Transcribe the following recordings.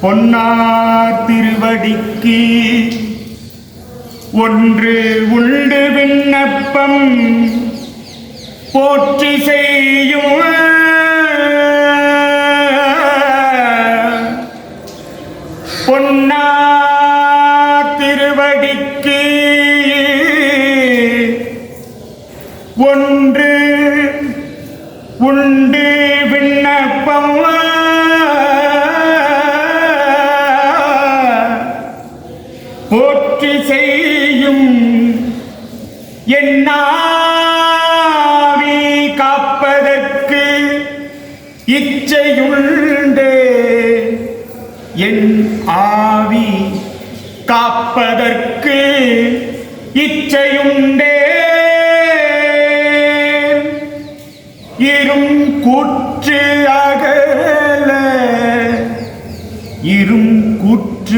பொன்னார் திருவடிக்கு ஒன்று உண்டு விண்ணப்பம். போற்றி செய்யும் உண்டு விண்ணப்பம். போற்றி செய்யும் என்னாவி காப்பதற்கு இச்சையுண்டு. என் ஆவி காப்பதற்கு இச்சையுண்டே.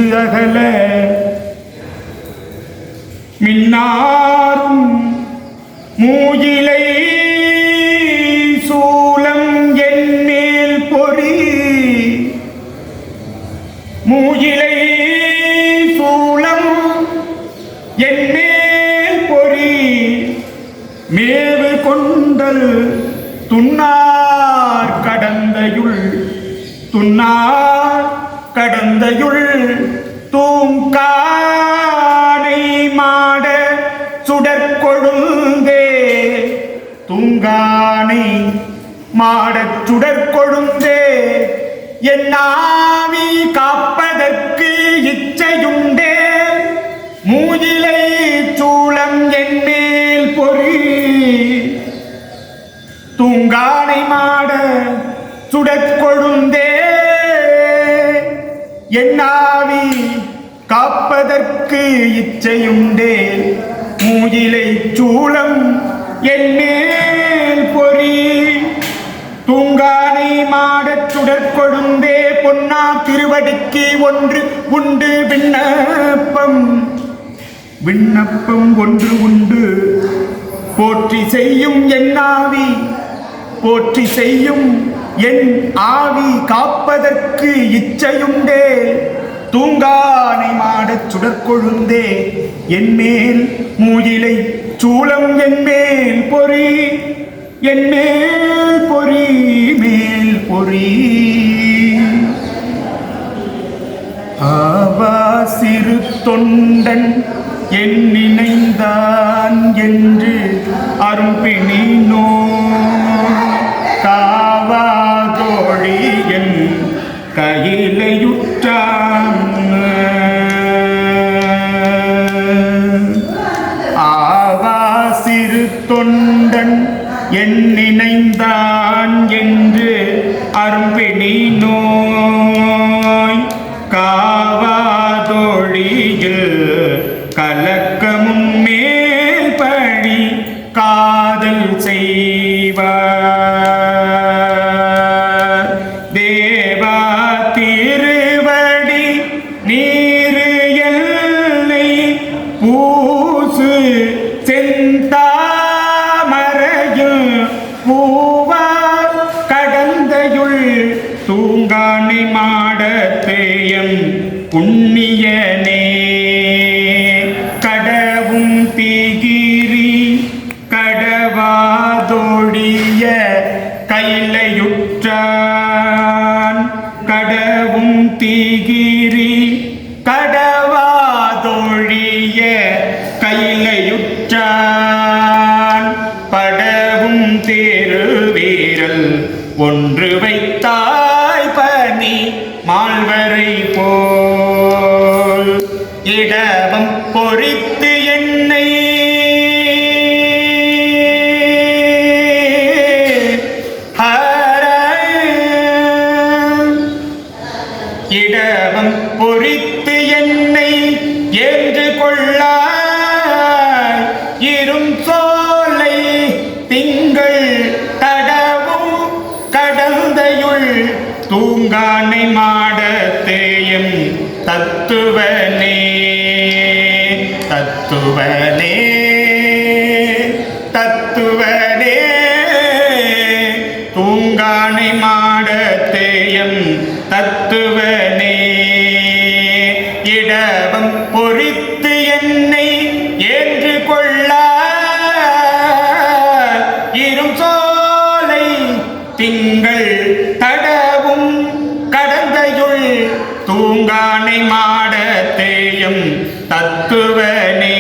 கூற்று அகல. மின்னாரும் மூயிலை சூலம் என்மேல் பொறி. மூயிலை சூலம் என்மேல் பொறி. மேவு கொண்டல் துண்ணார் கடந்தையுள் துண்ணார் கடந்தையுள் தூங்கானை மாட சுடற்கொழுந்தே. தூங்கானை மாடச் சுடற்கொழுந்தே. என்னாவி காப்பதற்கு இச்சையுண்டே. மூயிலை சூளம் என் மேல் பொறி. தூங்கானை மாட சுடற்கொழுந்தே. என்னாவி காப்பதற்கு இச்சையுண்டே. மூயிலை சூளம் என் பொறி. தூங்கானை மாடச் சுடற்கொழுந்தே பொன்னா திருவடிக்கு ஒன்று உண்டு விண்ணப்பம். விண்ணப்பம் ஒன்று உண்டு. போற்றி செய்யும் என் போற்றி செய்யும் என் ஆவி காப்பதற்கு இச்சையுண்டே தூங்கானை மாடச் சுடற்கொழுந்தே என் மேல் மூயிலை சூளம் என் மேல் பொறி என் மேல் பொறி மேல் பொறி. ஆவா சிறு தொண்டன் என் நினைந்தான் என்று அரும்பினோ காவா தோழி என் கையிலையுற்றான் ஆவா சிறு தொண்டன் என் நினைந்தான் என்று அரும்பிணி நோய். காவா தோழியில் கலக்கமும் மேல் பழி கா தூங்கானை மாடத்தேயம் புண்ணியனே. கடவும் திகிரி கடவாதொழிய கைலையுற்றான். கடவும் திகிரி கடவாதொழிய கைலையுற்றான். படவும் திருவீரல் ஒன்று இடவம் பொறித்து என்னை இடவம் பொறித்து என்னை ஏற்று கொள்ளாய் இரும் சோலை திங்கள் தடவும் கடந்தையுள் தூங்கானை மாடத்தேயும் தத்துவனே தத்துவனே. பூங்கானை மாடத்தேயம் தத்துவனே. இடவம் பொறித்து என்னை ஏற்று கொள்ள இரும் சோலை திங்கள் தடவும் கடந்தையுள். தூங்கானை மாடத்தேயம் தத்துவனே.